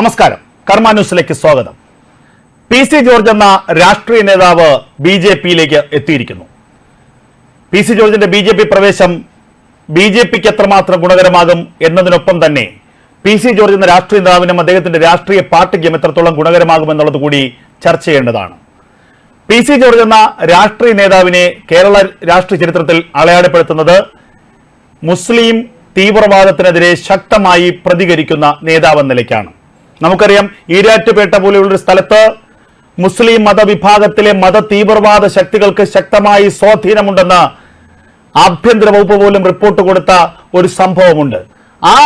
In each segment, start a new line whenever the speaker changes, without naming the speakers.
നമസ്കാരം. കർമ്മ ന്യൂസിലേക്ക് സ്വാഗതം. പി സി ജോർജ് എന്ന രാഷ്ട്രീയ നേതാവ് ബി ജെ പിയിലേക്ക് എത്തിയിരിക്കുന്നു. പി സി ജോർജിന്റെ ബി ജെ പി പ്രവേശം ബി ജെ പിക്ക് എത്രമാത്രം ഗുണകരമാകും എന്നതിനൊപ്പം തന്നെ പി സി ജോർജ് എന്ന രാഷ്ട്രീയ നേതാവിനും അദ്ദേഹത്തിന്റെ രാഷ്ട്രീയ പാർട്ടിക്കും എത്രത്തോളം ഗുണകരമാകും എന്നുള്ളത് കൂടി ചർച്ച ചെയ്യേണ്ടതാണ്. പി സി ജോർജ് എന്ന രാഷ്ട്രീയ നേതാവിനെ കേരള രാഷ്ട്രീയ ചരിത്രത്തിൽ അളയാടപ്പെടുത്തുന്നത് മുസ്ലിം തീവ്രവാദത്തിനെതിരെ ശക്തമായി പ്രതികരിക്കുന്ന നേതാവെന്ന നിലയ്ക്കാണ്. നമുക്കറിയാം ഈരാറ്റുപേട്ട പോലെയുള്ളൊരു സ്ഥലത്ത് മുസ്ലിം മതവിഭാഗത്തിലെ മത തീവ്രവാദ ശക്തികൾക്ക് ശക്തമായി സ്വാധീനമുണ്ടെന്ന് ആഭ്യന്തര വകുപ്പ് പോലും റിപ്പോർട്ട് കൊടുത്ത ഒരു സംഭവമുണ്ട്. ആ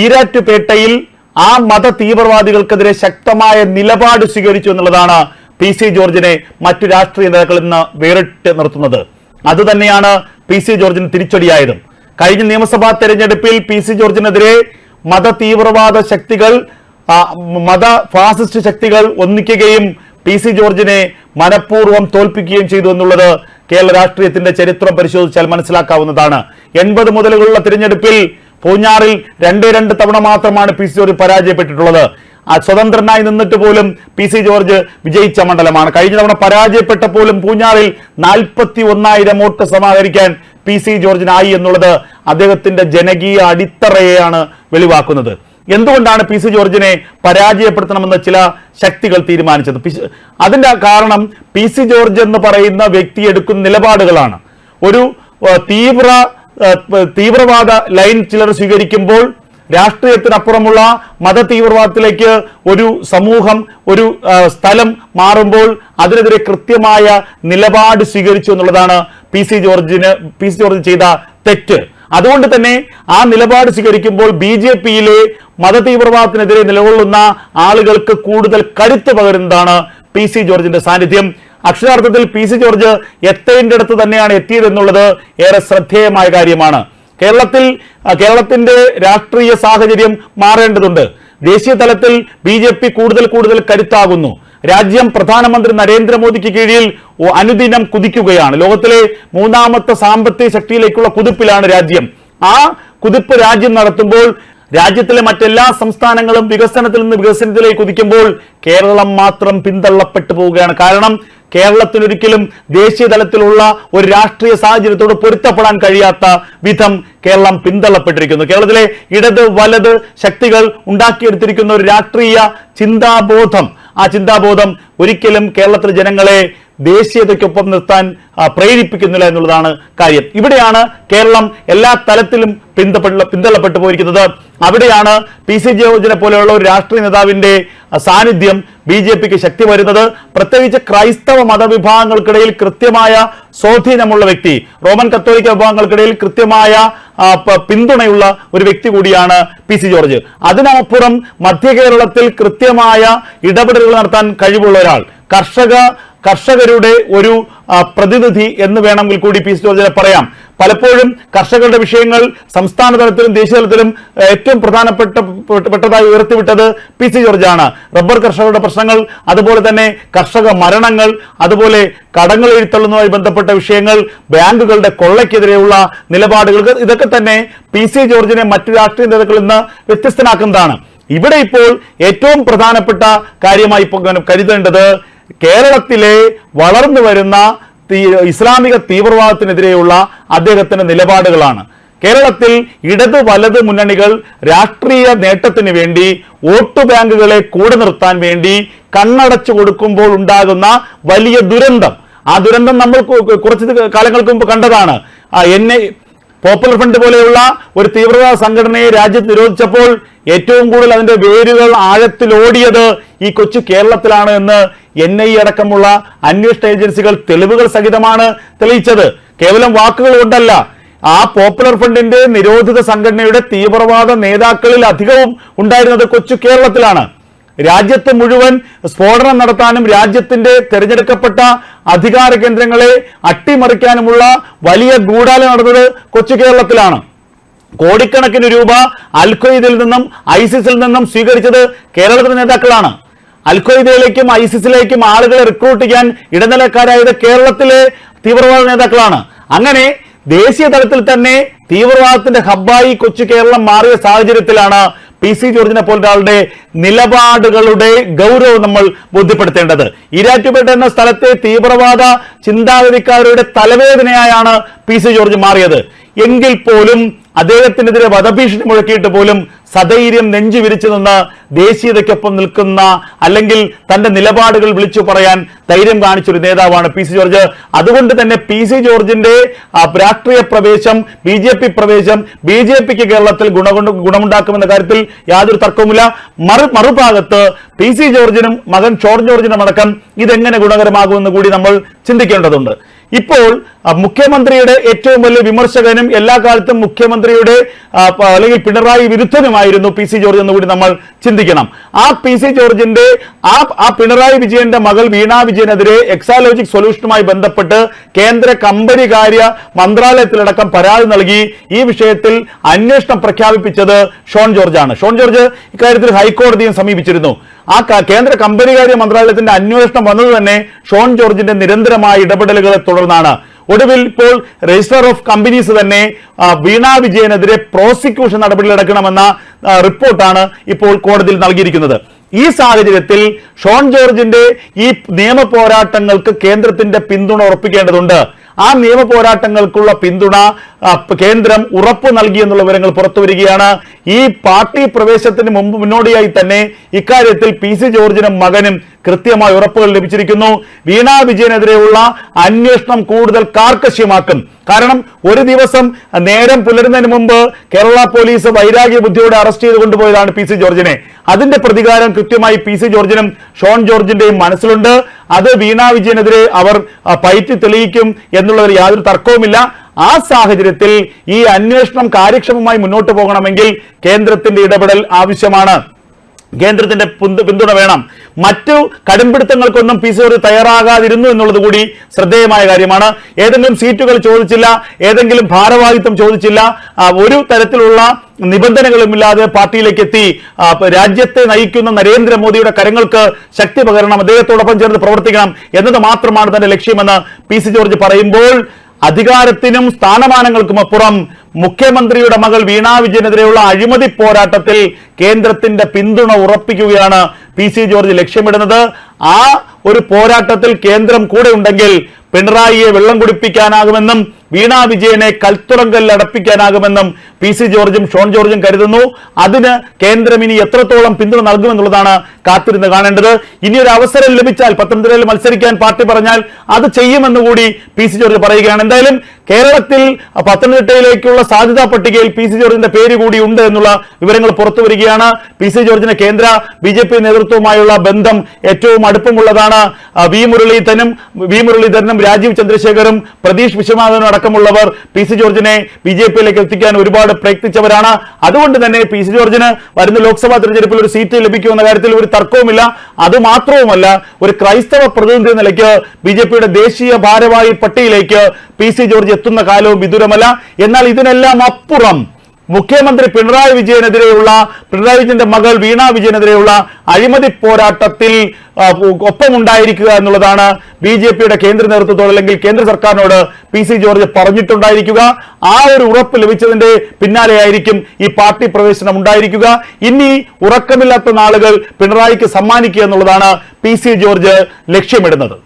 ഈരാറ്റുപേട്ടയിൽ ആ മത തീവ്രവാദികൾക്കെതിരെ ശക്തമായ നിലപാട് സ്വീകരിച്ചു എന്നുള്ളതാണ് പി സി ജോർജിനെ മറ്റു രാഷ്ട്രീയ നേതാക്കളിൽ നിന്ന് വേറിട്ട് നിർത്തുന്നത്. അതുതന്നെയാണ് പി സി ജോർജിന് തിരിച്ചടിയായതും. കഴിഞ്ഞ നിയമസഭാ തെരഞ്ഞെടുപ്പിൽ പി സി ജോർജിനെതിരെ മത തീവ്രവാദ ശക്തികൾ മത ഫാസിസ്റ്റ് ശക്തികൾ ഒന്നിക്കുകയും പി സി ജോർജിനെ മനഃപൂർവം തോൽപ്പിക്കുകയും ചെയ്തു എന്നുള്ളത് കേരള രാഷ്ട്രീയത്തിന്റെ ചരിത്രം പരിശോധിച്ചാൽ മനസ്സിലാക്കാവുന്നതാണ്. എൺപത് മുതലുള്ള തിരഞ്ഞെടുപ്പിൽ പൂഞ്ഞാറിൽ രണ്ടേ രണ്ട് തവണ മാത്രമാണ് പി സി ജോർജ് പരാജയപ്പെട്ടിട്ടുള്ളത്. സ്വതന്ത്രനായി നിന്നിട്ട് പോലും പി സി ജോർജ് വിജയിച്ച മണ്ഡലമാണ്. കഴിഞ്ഞ തവണ പരാജയപ്പെട്ടപ്പോഴും പൂഞ്ഞാറിൽ നാൽപ്പത്തി ഒന്നായിരം വോട്ട് സമാഹരിക്കാൻ പി സി ജോർജിനായി എന്നുള്ളത് അദ്ദേഹത്തിന്റെ ജനകീയ അടിത്തറയെയാണ് വെളിവാക്കുന്നത്. എന്തുകൊണ്ടാണ് പി സി ജോർജിനെ പരാജയപ്പെടുത്തണമെന്ന് ചില ശക്തികൾ തീരുമാനിച്ചത്? അതിന്റെ കാരണം പി സി ജോർജ് എന്ന് പറയുന്ന വ്യക്തി എടുക്കുന്ന നിലപാടുകളാണ്. ഒരു തീവ്ര തീവ്രവാദ ലൈൻ ചിലർ സ്വീകരിക്കുമ്പോൾ രാഷ്ട്രീയത്തിനപ്പുറമുള്ള മത തീവ്രവാദത്തിലേക്ക് ഒരു സമൂഹം ഒരു സ്ഥലം മാറുമ്പോൾ അതിനെതിരെ കൃത്യമായ നിലപാട് സ്വീകരിച്ചു എന്നുള്ളതാണ് പി സി ജോർജിന് പി സി ജോർജ് ചെയ്ത തെറ്റ്. അതുകൊണ്ട് തന്നെ ആ നിലപാട് സ്വീകരിക്കുമ്പോൾ ബി ജെ പിയിലെ മത തീവ്രവാദത്തിനെതിരെ നിലകൊള്ളുന്ന ആളുകൾക്ക് കൂടുതൽ കരുത്ത് പകരുന്നതാണ് പി സി ജോർജിന്റെ സാന്നിധ്യം. അക്ഷരാർത്ഥത്തിൽ പി സി ജോർജ് എത്തേന്റെ അടുത്ത് തന്നെയാണ് എത്തിയതെന്നുള്ളത് ഏറെ ശ്രദ്ധേയമായ കാര്യമാണ്. കേരളത്തിൽ കേരളത്തിന്റെ രാഷ്ട്രീയ സാഹചര്യം മാറേണ്ടതുണ്ട്. ദേശീയ തലത്തിൽ ബി കൂടുതൽ കൂടുതൽ കരുത്താകുന്നു. രാജ്യം പ്രധാനമന്ത്രി നരേന്ദ്രമോദിക്ക് കീഴിൽ അനുദിനം കുതിക്കുകയാണ്. ലോകത്തിലെ മൂന്നാമത്തെ സാമ്പത്തിക ശക്തിയിലേക്കുള്ള കുതിപ്പിലാണ് രാജ്യം. ആ കുതിപ്പ് രാജ്യം നടത്തുമ്പോൾ രാജ്യത്തിലെ മറ്റെല്ലാ സംസ്ഥാനങ്ങളും വികസനത്തിൽ നിന്ന് വികസനത്തിലേക്ക് കുതിക്കുമ്പോൾ കേരളം മാത്രം പിന്തള്ളപ്പെട്ടു പോവുകയാണ്. കാരണം കേരളത്തിനൊരിക്കലും ദേശീയ തലത്തിലുള്ള ഒരു രാഷ്ട്രീയ സാഹചര്യത്തോട് പൊരുത്തപ്പെടാൻ കഴിയാത്ത വിധം കേരളം പിന്തള്ളപ്പെട്ടിരിക്കുന്നു. കേരളത്തിലെ ഇടത് വലത് ശക്തികൾ ഉണ്ടാക്കിയെടുത്തിരിക്കുന്ന ഒരു രാഷ്ട്രീയ ചിന്താബോധം ആ ചിന്താബോധം ഒരിക്കലും കേരളത്തിലെ ജനങ്ങളെ ദേശീയതയ്ക്കൊപ്പം നിർത്താൻ പ്രേരിപ്പിക്കുന്നില്ല എന്നുള്ളതാണ് കാര്യം. ഇവിടെയാണ് കേരളം എല്ലാ തലത്തിലും പിന്തപ്പെട്ട പിന്തള്ളപ്പെട്ടു പോയിരിക്കുന്നത്. അവിടെയാണ് പി സി ജോർജിനെ പോലെയുള്ള ഒരു രാഷ്ട്രീയ നേതാവിന്റെ സാന്നിധ്യം ബി ജെ പിക്ക് ശക്തി വരുന്നത്. പ്രത്യേകിച്ച് ക്രൈസ്തവ മതവിഭാഗങ്ങൾക്കിടയിൽ കൃത്യമായ സ്വാധീനമുള്ള വ്യക്തി റോമൻ കത്തോലിക്ക വിഭാഗങ്ങൾക്കിടയിൽ കൃത്യമായ പിന്തുണയുള്ള ഒരു വ്യക്തി കൂടിയാണ് പി സി ജോർജ്. അതിനപ്പുറം മധ്യ കേരളത്തിൽ കൃത്യമായ ഇടപെടലുകൾ നടത്താൻ കഴിവുള്ള ഒരാൾ. കർഷക കർഷകരുടെ ഒരു പ്രതിനിധി എന്ന് വേണമെങ്കിൽ കൂടി പി സി ജോർജിനെ പറയാം. പലപ്പോഴും കർഷകരുടെ വിഷയങ്ങൾ സംസ്ഥാന തലത്തിലും ദേശീയ തലത്തിലും ഏറ്റവും പ്രധാനപ്പെട്ട പെട്ട- പെട്ടതായി ഉയർത്തിവിട്ടത് പി സി ജോർജാണ്. റബ്ബർ കർഷകരുടെ പ്രശ്നങ്ങൾ അതുപോലെ തന്നെ കർഷക മരണങ്ങൾ അതുപോലെ കടങ്ങൾ എഴുത്തള്ളുന്നതുമായി ബന്ധപ്പെട്ട വിഷയങ്ങൾ ബാങ്കുകളുടെ കൊള്ളയ്ക്കെതിരെയുള്ള നിലപാടുകൾ ഇതൊക്കെ തന്നെ പി സി ജോർജിനെ മറ്റു രാഷ്ട്രീയ നേതാക്കളിൽ നിന്ന് വ്യത്യസ്തനാക്കുന്നതാണ്. ഇവിടെ ഇപ്പോൾ ഏറ്റവും പ്രധാനപ്പെട്ട കാര്യമായി കരുതേണ്ടത് കേരളത്തിലെ വളർന്നു വരുന്ന ഇസ്ലാമിക തീവ്രവാദത്തിനെതിരെയുള്ള അദ്ദേഹത്തിന്റെ നിലപാടുകളാണ്. കേരളത്തിൽ ഇടത് വലത് മുന്നണികൾ രാഷ്ട്രീയ നേട്ടത്തിന് വേണ്ടി വോട്ട് ബാങ്കുകളെ കൂടെ നിർത്താൻ വേണ്ടി കണ്ണടച്ചു കൊടുക്കുമ്പോൾ ഉണ്ടാകുന്ന വലിയ ദുരന്തം. ആ ദുരന്തം നമ്മൾ കുറച്ച് കാലങ്ങൾക്ക് മുമ്പ് കണ്ടതാണ്. എന്നെ പോപ്പുലർ ഫ്രണ്ട് പോലെയുള്ള ഒരു തീവ്രവാദ സംഘടനയെ രാജ്യത്ത് നിരോധിച്ചപ്പോൾ ഏറ്റവും കൂടുതൽ അതിന്റെ വേരുകൾ ആഴത്തിലോടിയത് ഈ കൊച്ചു കേരളത്തിലാണ് എന്ന് എൻ ഐ അടക്കമുള്ള അന്വേഷണ ഏജൻസികൾ തെളിവുകൾ സഹിതമാണ് തെളിയിച്ചത്. കേവലം വാക്കുകൾ കൊണ്ടല്ല ആ പോപ്പുലർ ഫ്രണ്ടിന്റെ നിരോധിത സംഘടനയുടെ തീവ്രവാദ നേതാക്കളിൽ അധികവും ഉണ്ടായിരുന്നത് കൊച്ചു കേരളത്തിലാണ്. രാജ്യത്ത് മുഴുവൻ സ്ഫോടനം നടത്താനും രാജ്യത്തിന്റെ തെരഞ്ഞെടുക്കപ്പെട്ട അധികാര കേന്ദ്രങ്ങളെ അട്ടിമറിക്കാനുമുള്ള വലിയ ഗൂഢാല നടന്നത് കൊച്ചു കേരളത്തിലാണ്. കോടിക്കണക്കിന് രൂപ അൽഖയ്ദിൽ നിന്നും ഐസിസിൽ നിന്നും സ്വീകരിച്ചത് കേരളത്തിലെ നേതാക്കളാണ്. അൽഖ്വയ്ദയിലേക്കും ഐസിസിലേക്കും ആളുകളെ റിക്രൂട്ട് ചെയ്യാൻ ഇടനിലക്കാരായത് കേരളത്തിലെ തീവ്രവാദ നേതാക്കളാണ്. അങ്ങനെ ദേശീയ തലത്തിൽ തന്നെ തീവ്രവാദത്തിന്റെ ഹബ്ബായി കൊച്ചു കേരളം മാറിയ സാഹചര്യത്തിലാണ് പി സി ജോർജിനെ പോലെ ഒരാളുടെ നിലപാടുകളുടെ ഗൗരവം നമ്മൾ ബോധ്യപ്പെടുത്തേണ്ടത്. ഇരാറ്റുപേട്ട എന്ന സ്ഥലത്തെ തീവ്രവാദ ചിന്താഗതിക്കാരുടെ തലവേദനയായാണ് പി സി ജോർജ് മാറിയത്. എങ്കിൽ പോലും അദ്ദേഹത്തിനെതിരെ വധഭീഷണി മുഴക്കിയിട്ട് പോലും സധൈര്യം നെഞ്ചു വിരിച്ചു നിന്ന് ദേശീയതയ്ക്കൊപ്പം നിൽക്കുന്ന അല്ലെങ്കിൽ തന്റെ നിലപാടുകൾ വിളിച്ചു പറയാൻ ധൈര്യം കാണിച്ചൊരു നേതാവാണ് പി സി ജോർജ്. അതുകൊണ്ട് തന്നെ പി സി ജോർജിന്റെ രാഷ്ട്രീയ പ്രവേശം ബി ജെ പി പ്രവേശം ബി ജെ പിക്ക് കേരളത്തിൽ ഗുണ ഗുണമുണ്ടാക്കുമെന്ന കാര്യത്തിൽ യാതൊരു തർക്കവുമില്ല. മറു മറുഭാഗത്ത് പി സി ജോർജിനും മകൻ ഷോർ ജോർജിനും അടക്കം ഇതെങ്ങനെ ഗുണകരമാകുമെന്ന് കൂടി നമ്മൾ ചിന്തിക്കേണ്ടതുണ്ട്. ഇപ്പോൾ മുഖ്യമന്ത്രിയുടെ ഏറ്റവും വലിയ വിമർശകനും എല്ലാ കാലത്തും മുഖ്യമന്ത്രിയുടെ അല്ലെങ്കിൽ പിണറായി വിരുദ്ധനുമായിരുന്നു പി സി ജോർജ് എന്ന് കൂടി നമ്മൾ ചിന്തിക്കണം. ആ പി സി ജോർജിന്റെ ആ ആ പിണറായി വിജയന്റെ മകൾ വീണ വിജയനെതിരെ എക്സാലോജിക് സൊല്യൂഷനുമായി ബന്ധപ്പെട്ട് കേന്ദ്ര കമ്പനി കാര്യ മന്ത്രാലയത്തിലടക്കം പരാതി നൽകി. ഈ വിഷയത്തിൽ അന്വേഷണം പ്രഖ്യാപിപ്പിച്ചത് ഷോൺ ജോർജാണ്. ഷോൺ ജോർജ് ഇക്കാര്യത്തിൽ ഹൈക്കോടതിയും സമീപിച്ചിരുന്നു. ആ കേന്ദ്ര കമ്പനികാര്യ മന്ത്രാലയത്തിന്റെ അന്വേഷണം വന്നത് തന്നെ ഷോൺ ജോർജിന്റെ നിരന്തരമായ ഇടപെടലുകളെ തുടർന്നാണ്. ഒടുവിൽ ഇപ്പോൾ രജിസ്റ്റർ ഓഫ് കമ്പനീസ് തന്നെ വീണ വിജയനെതിരെ പ്രോസിക്യൂഷൻ നടപടികളെടുക്കണമെന്ന ആ, റിപ്പോർട്ടാണ് ഇപ്പോൾ കോടതിയിൽ നൽകിയിരിക്കുന്നത്. ഈ സാഹചര്യത്തിൽ ഷോൺ ജോർജിന്റെ ഈ നിയമ പോരാട്ടങ്ങൾക്ക് കേന്ദ്രത്തിന്റെ പിന്തുണ ഉറപ്പിക്കേണ്ടതുണ്ട്. ആ നിയമ പോരാട്ടങ്ങൾക്കുള്ള പിന്തുണ കേന്ദ്രം ഉറപ്പു നൽകി എന്നുള്ള വിവരങ്ങൾ പുറത്തു വരികയാണ്. ഈ പാർട്ടി പ്രവേശത്തിന് മുമ്പ് മുന്നോടിയായി തന്നെ ഇക്കാര്യത്തിൽ പി സി ജോർജിനും മകനും കൃത്യമായ ഉറപ്പുകൾ ലഭിച്ചിരിക്കുന്നു. വീണ വിജയനെതിരെയുള്ള അന്വേഷണം കൂടുതൽ കാർക്കശ്യമാക്കും. കാരണം ഒരു ദിവസം നേരം പുലരുന്നതിന് മുമ്പ് കേരള പോലീസ് വൈരാഗ്യ ബുദ്ധിയോടെ അറസ്റ്റ് ചെയ്ത് കൊണ്ടുപോയതാണ് പി സി ജോർജിനെ. അതിന്റെ പ്രതികാരം കൃത്യമായി പി സി ജോർജിനും ഷോൺ ജോർജിന്റെയും മനസ്സിലുണ്ട്. അത് വീണ വിജയനെതിരെ അവർ പയറ്റി തെളിയിക്കും എന്നുള്ളതിൽ യാതൊരു തർക്കവുമില്ല. ആ സാഹചര്യത്തിൽ ഈ അന്വേഷണം കാര്യക്ഷമമായി മുന്നോട്ട് പോകണമെങ്കിൽ കേന്ദ്രത്തിന്റെ ഇടപെടൽ ആവശ്യമാണ്. കേന്ദ്രത്തിന്റെ പിന്തുണ വേണം. മറ്റു കടുംപിടുത്തങ്ങൾക്കൊന്നും പി സി തയ്യാറാകാതിരുന്നു എന്നുള്ളത് കൂടി ശ്രദ്ധേയമായ കാര്യമാണ്. ഏതെങ്കിലും സീറ്റുകൾ ചോദിച്ചില്ല ഏതെങ്കിലും ഭാരവാഹിത്വം ചോദിച്ചില്ല ഒരു തരത്തിലുള്ള നിബന്ധനകളുമില്ലാതെ പാർട്ടിയിലേക്ക് എത്തി രാജ്യത്തെ നയിക്കുന്ന നരേന്ദ്രമോദിയുടെ കരങ്ങൾക്ക് ശക്തി പകരണം അദ്ദേഹത്തോടൊപ്പം ചേർന്ന് പ്രവർത്തിക്കണം എന്നത് മാത്രമാണ് തന്റെ ലക്ഷ്യമെന്ന് പി സി ജോർജ് പറയുമ്പോൾ അധികാരത്തിനും സ്ഥാനമാനങ്ങൾക്കും അപ്പുറം മുഖ്യമന്ത്രിയുടെ മകൾ വീണ വിജയനെതിരെയുള്ള അഴിമതി പോരാട്ടത്തിൽ കേന്ദ്രത്തിന്റെ പിന്തുണ ഉറപ്പിക്കുകയാണ് പി സി ജോർജ് ലക്ഷ്യമിടുന്നത്. ആ ഒരു പോരാട്ടത്തിൽ കേന്ദ്രം കൂടെ ഉണ്ടെങ്കിൽ പിണറായിയെ വെള്ളം കുടിപ്പിക്കാനാകുമെന്നും വീണ വിജയനെ കൽത്തുറങ്കലിൽ അടപ്പിക്കാനാകുമെന്നും പി സി ജോർജും ഷോൺ ജോർജും കരുതുന്നു. അതിന് കേന്ദ്രം ഇനി എത്രത്തോളം പിന്തുണ നൽകുമെന്നുള്ളതാണ് കാത്തിരുന്ന് കാണേണ്ടത്. ഇനി ഒരു അവസരം ലഭിച്ചാൽ പത്തനംതിട്ടയിൽ മത്സരിക്കാൻ പാർട്ടി പറഞ്ഞാൽ അത് ചെയ്യുമെന്ന് കൂടി പി സി ജോർജ് പറയുകയാണ്. എന്തായാലും കേരളത്തിൽ പത്തനംതിട്ടയിലേക്കുള്ള സാധ്യതാ പട്ടികയിൽ പി സി ജോർജിന്റെ പേര് കൂടി ഉണ്ട് എന്നുള്ള വിവരങ്ങൾ പുറത്തു വരികയാണ്. പി സി ജോർജിന് കേന്ദ്ര ബി ജെ പി നേതൃത്വവുമായുള്ള ബന്ധം ഏറ്റവും അടുപ്പമുള്ളതാണ് വി മുരളീധരനും വി മുരളീധരനും രാജീവ് ചന്ദ്രശേഖറും പ്രതീഷ് വിശ്വനാഥനും അടക്കമുള്ളവർ പി സി ജോർജിനെ ബി ജെ പിയിലേക്ക് എത്തിക്കാൻ ഒരുപാട് പ്രയത്നിച്ചവരാണ്. അതുകൊണ്ട് തന്നെ പി സി ജോർജിന് വരുന്ന ലോക്സഭാ തെരഞ്ഞെടുപ്പിൽ ഒരു സീറ്റ് ലഭിക്കുമെന്ന കാര്യത്തിൽ ഒരു തർക്കവുമില്ല. അത് മാത്രവുമല്ല ഒരു ക്രൈസ്തവ പ്രതിനിധി നിലയ്ക്ക് ബി ജെ പിയുടെ ദേശീയ ഭാരവാഹി പട്ടികയിലേക്ക് പി സി ജോർജ് എത്തുന്ന കാലവും വിദൂരമല്ല. എന്നാൽ ഇതിനെല്ലാം അപ്പുറം മുഖ്യമന്ത്രി പിണറായി വിജയനെതിരെയുള്ള പിണറായി വിജയന്റെ മകൾ വീണ വിജയനെതിരെയുള്ള അഴിമതി പോരാട്ടത്തിൽ ഒപ്പമുണ്ടായിരിക്കുക എന്നുള്ളതാണ് ബി ജെ പിയുടെ കേന്ദ്ര നേതൃത്വത്തോട് അല്ലെങ്കിൽ കേന്ദ്ര സർക്കാരിനോട് പി സി ജോർജ് പറഞ്ഞിട്ടുണ്ടായിരിക്കുക. ആ ഒരു ഉറപ്പ് ലഭിച്ചതിന്റെ പിന്നാലെയായിരിക്കും ഈ പാർട്ടി പ്രവേശനം ഉണ്ടായിരിക്കുക. ഇനി ഉറക്കമില്ലാത്ത നാളുകൾ പിണറായിക്ക് സമ്മാനിക്കുക എന്നുള്ളതാണ് പി സി ജോർജ് ലക്ഷ്യമിടുന്നത്.